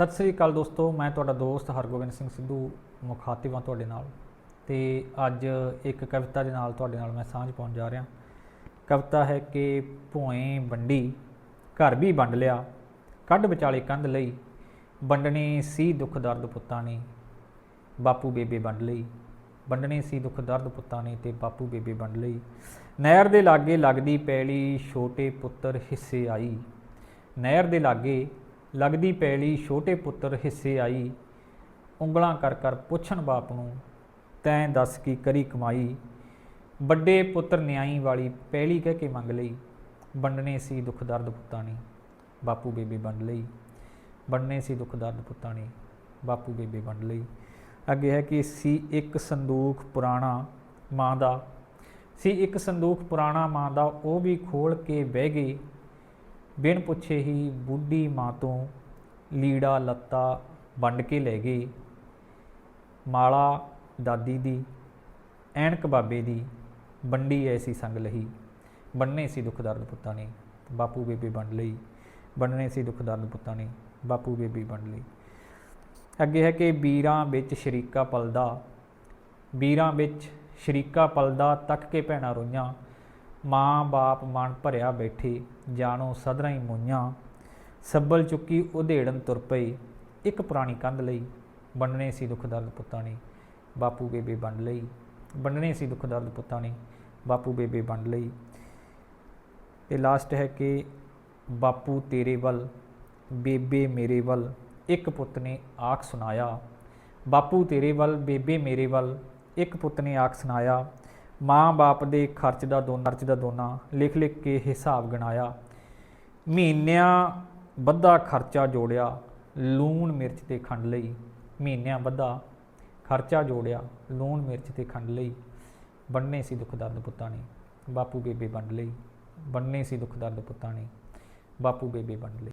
ਸਤਿ ਸ੍ਰੀ ਅਕਾਲ ਦੋਸਤੋ, ਮੈਂ ਤੁਹਾਡਾ ਦੋਸਤ ਹਰਗੋਬਿੰਦ ਸਿੰਘ ਸਿੱਧੂ, ਮੁਖਾਤਿਬ ਹਾਂ ਤੁਹਾਡੇ ਨਾਲ। ਤੇ ਅੱਜ ਇੱਕ ਕਵਿਤਾ ਦੇ ਨਾਲ ਤੁਹਾਡੇ ਨਾਲ ਮੈਂ ਸਾਂਝ ਪਾਉਣ ਜਾ ਰਿਹਾ। ਕਵਿਤਾ ਹੈ ਕਿ ਭੋਏ ਵੰਡੀ, ਘਰ ਵੀ ਵੰਡ ਲਿਆ, ਕੱਢ ਵਿਚਾਲੇ ਕੰਧ ਲਈ, ਵੰਡਣੇ ਸੀ ਦੁੱਖ ਦਰਦ ਪੁੱਤਾਂ ਨੇ, ਬਾਪੂ ਬੇਬੇ ਵੰਡ ਲਈ, ਵੰਡਣੇ ਸੀ ਦੁੱਖ ਦਰਦ ਪੁੱਤਾਂ ਨੇ ਤੇ ਬਾਪੂ ਬੇਬੇ ਵੰਡ ਲਈ। ਨਹਿਰ ਦੇ ਲਾਗੇ ਲੱਗਦੀ ਪੈਲੀ, ਛੋਟੇ ਪੁੱਤਰ ਹਿੱਸੇ ਆਈ, ਨਹਿਰ ਦੇ ਲਾਗੇ ਲੱਗਦੀ ਪੈਲੀ ਛੋਟੇ ਪੁੱਤਰ ਹਿੱਸੇ ਆਈ, ਉਂਗਲਾਂ ਕਰ ਕਰ ਪੁੱਛਣ ਬਾਪ ਨੂੰ, ਤੈਂ ਦੱਸ ਕੀ ਕਰੀ ਕਮਾਈ? ਵੱਡੇ ਪੁੱਤਰ ਨਿਆਈ ਵਾਲੀ ਪੈਲੀ ਕਹਿ ਕੇ ਮੰਗ ਲਈ, ਵੰਡਣੇ ਸੀ ਦੁੱਖ ਦਰਦ ਪੁੱਤਾਂ ਨੇ ਬਾਪੂ ਬੇਬੇ ਵੰਡ ਲਈ, ਵੰਡਣੇ ਸੀ ਦੁੱਖ ਦਰਦ ਪੁੱਤਾਂ ਨੇ ਬਾਪੂ ਬੇਬੇ ਵੰਡ ਲਈ, ਅੱਗੇ ਹੈ ਕਿ ਸੀ ਇੱਕ ਸੰਦੂਖ ਪੁਰਾਣਾ ਮਾਂ ਦਾ, ਸੀ ਇੱਕ ਸੰਦੂਖ ਪੁਰਾਣਾ ਮਾਂ ਦਾ ਉਹ ਵੀ ਖੋਲ ਕੇ ਬਹਿ ਗਈ ਬਿਨ ਪੁੱਛੇ ਹੀ ਬੁੱਢੀ ਮਾਂ ਤੋਂ ਲੀੜਾ ਲੱਤਾ ਵੰਡ ਕੇ ਲੈ ਗਏ ਮਾਲਾ ਦਾਦੀ ਦੀ, ਐਨਕ ਬਾਬੇ ਦੀ, ਵੰਡੀ ਐਸੀ ਸੰਗ ਲਹੀ ਬੰਨੇ ਸੀ ਦੁੱਖ ਦਰਦ ਪੁੱਤਾਂ ਨੇ, ਬਾਪੂ ਬੇਬੇ ਵੰਡ ਲਈ। ਬੰਨੇ ਸੀ ਦੁੱਖ ਦਰਦ ਪੁੱਤਾਂ ਨੇ, ਬਾਪੂ ਬੇਬੀ ਵੰਡ ਲਈ। ਅੱਗੇ ਹੈ ਕਿ ਵੀਰਾਂ ਵਿੱਚ ਸ਼ਰੀਕਾ ਪਲਦਾ ਵੀਰਾਂ ਵਿੱਚ ਸ਼ਰੀਕਾ ਪਲਦਾ ਤੱਕ ਕੇ ਭੈਣਾਂ ਰੋਈਆਂ। ਮਾਂ ਬਾਪ ਮਨ ਭਰਿਆ ਬੈਠੇ, ਜਾਣੋ ਸਦਰਾਂ ਹੀ ਮੋਈਆਂ। ਸੱਬਲ ਚੁੱਕੀ ਉਧੇੜਨ ਤੁਰ ਪਈ, ਇੱਕ ਪੁਰਾਣੀ ਕੰਧ ਲਈ। ਬੰਨਣੇ ਸੀ ਦੁੱਖ ਦਰਦ ਪੁੱਤਾਂ ਨੇ, ਬਾਪੂ ਬੇਬੇ ਵੰਡ ਲਈ। ਬੰਨਣੇ ਸੀ ਦੁੱਖ ਦਰਦ ਪੁੱਤਾਂ ਨੇ, ਬਾਪੂ ਬੇਬੇ ਵੰਡ ਲਈ। ਤੇ ਲਾਸਟ ਹੈ ਕਿ ਬਾਪੂ ਤੇਰੇ ਵੱਲ, ਬੇਬੇ ਮੇਰੇ ਵੱਲ, ਇੱਕ ਪੁੱਤ ਨੇ ਆਖ ਸੁਣਾਇਆ। ਬਾਪੂ ਤੇਰੇ ਵੱਲ, ਬੇਬੇ ਮੇਰੇ ਵੱਲ, ਇੱਕ ਪੁੱਤ ਨੇ ਆਖ ਸੁਣਾਇਆ। ਮਾਂ ਬਾਪ ਦੇ ਖਰਚ ਦਾ ਦੋਨਾ ਖਰਚ ਦਾ ਦੋਨਾ ਲਿਖ ਲਿਖ ਕੇ ਹਿਸਾਬ ਗਣਾਇਆ। ਮਹੀਨਿਆਂ ਵੱਧਾ ਖਰਚਾ ਜੋੜਿਆ, ਲੂਣ, ਮਿਰਚ ਤੇ ਖੰਡ ਲਈ। ਮਹੀਨਿਆਂ ਵੱਧਾ ਖਰਚਾ ਜੋੜਿਆ, ਲੂਣ, ਮਿਰਚ ਤੇ ਖੰਡ ਲਈ। ਬੰਨੇ ਸੀ ਦੁੱਖ ਦਰਦ ਪੁੱਤਾਂ ਨੇ, ਬਾਪੂ ਬੇਬੇ ਵੰਡ ਲਈ। ਬੰਨੇ ਸੀ ਦੁੱਖ ਦਰਦ ਪੁੱਤਾਂ ਨੇ, ਬਾਪੂ ਬੇਬੇ ਵੰਡ ਲਈ।